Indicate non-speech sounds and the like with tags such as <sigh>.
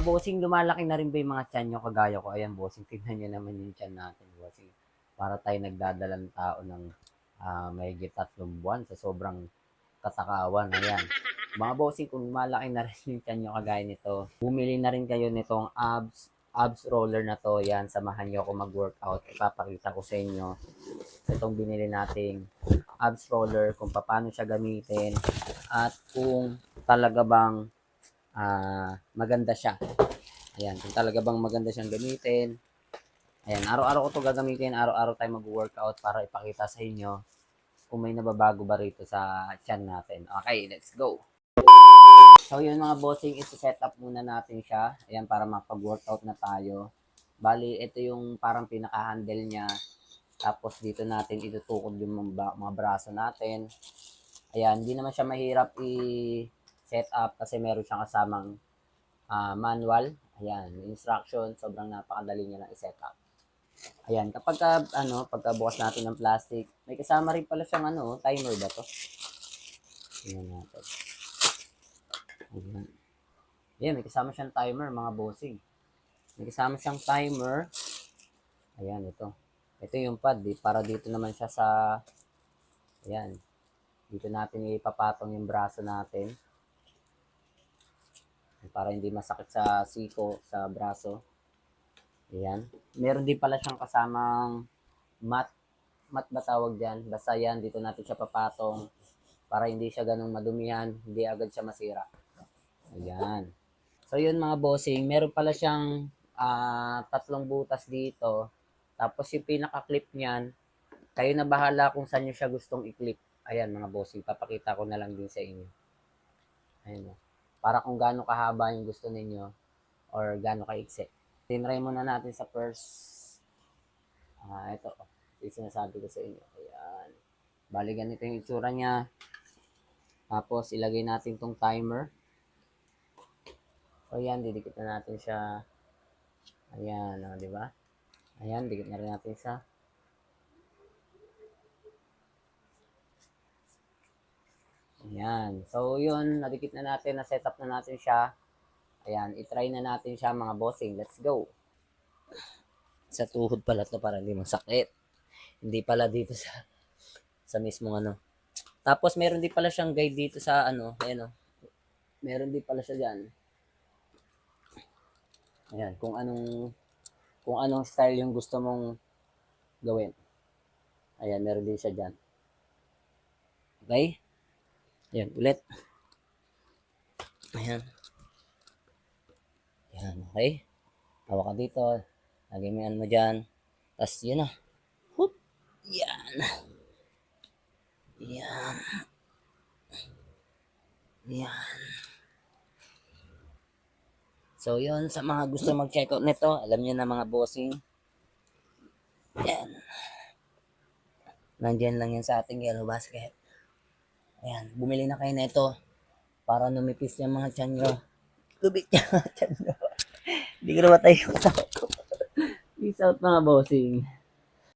Bossing, lumalaki na rin ba yung mga tiyan nyo kagaya ko? Ayan, bossing, tignan nyo naman yung tiyan natin, bossing. Para tayo nagdadalang tao ng ah may tatlong buwan sa sobrang katakawan. Ayan. Mga bossing, kung lumalaki na rin yung tiyan nyo kagaya nito, bumili na rin kayo nitong abs abs roller na to. Yan, samahan nyo ako mag-workout. Ipapakita ko sa inyo. Itong binili nating abs roller, kung paano siya gamitin, at kung talaga bang ah maganda siya. Ayan, kung talaga bang maganda siyang gamitin. Ayan, araw-araw ko to gagamitin, araw-araw tayo mag-workout para ipakita sa inyo kung may nababago ba rito sa chan natin. Okay, let's go! So yun mga bossing, isi-set up muna natin siya. Ayan, para makapag-workout na tayo. Bali, ito yung parang pinaka-handle niya. Tapos dito natin itutukod yung mga, mga braso natin. Ayan, hindi naman siya mahirap i-set up kasi meron siyang kasamang ah, manual. Ayan, instruction. Sobrang napakadali niya lang i-set up. Ayan, kapag ka, ano, pagkabukas natin ng plastic, may kasama rin pala siyang ano, timer ba to? Tingnan natin. Ayan. Ayan, may kasama siyang timer, mga bossing. May kasama siyang timer. Ayan, ito. Ito yung pad, di, para dito naman siya sa, ayan, dito natin ipapatong yung braso natin. Para hindi masakit sa siko, sa braso. Ayan. Meron din pala siyang kasamang mat. Mat ba tawag dyan? Basta yan, dito natin siya papatong para hindi siya ganong madumihan, hindi agad siya masira. Ayan. So yun mga bossing, meron pala siyang ah, tatlong butas dito. Tapos yung pinaka-clip niyan, kayo na bahala kung saan nyo siya gustong i-clip. Ayan mga bossing, papakita ko na lang din sa inyo. Ayan o. Para kung gaano kahaba yung gusto ninyo or gaano kaiksi. Tinry muna natin sa first. Ah, ito. Yung sinasabi ko sa inyo. Ayan. Bali ganito yung itsura niya. Tapos ilagay natin tong timer. So ayan, didikit na natin siya. Ayan, o, di ba? Ayan, dikit na rin natin sa Ayan. So, yun, nadikit na natin, na-set up na natin siya. Ayan, itry na natin siya mga bossing. Let's go. Sa tuhod pala to para hindi masakit. Hindi pala dito sa sa mismong ano. Tapos meron din pala siyang guide dito sa ano, ayan o. Meron din pala siya diyan. Ayan, kung anong kung anong style yung gusto mong gawin. Ayan, meron din siya diyan. Okay? Ayan, ulit. Ayan. Ayan, okay? Hawak ka dito. Lagay mo yan mo dyan. Tapos, yun na. Hoop! Yan. Yan. Yan. So, yun. Sa mga gusto mag-check out nito, alam niyo na mga bossing. Yan. Nandiyan lang yan sa ating yellow basket. Ayan, bumili na kayo na ito para numipis yung mga tiyan nyo. Lubit yung mga <laughs> tiyan nyo. Hindi ko na matayo. Peace out mga bossing.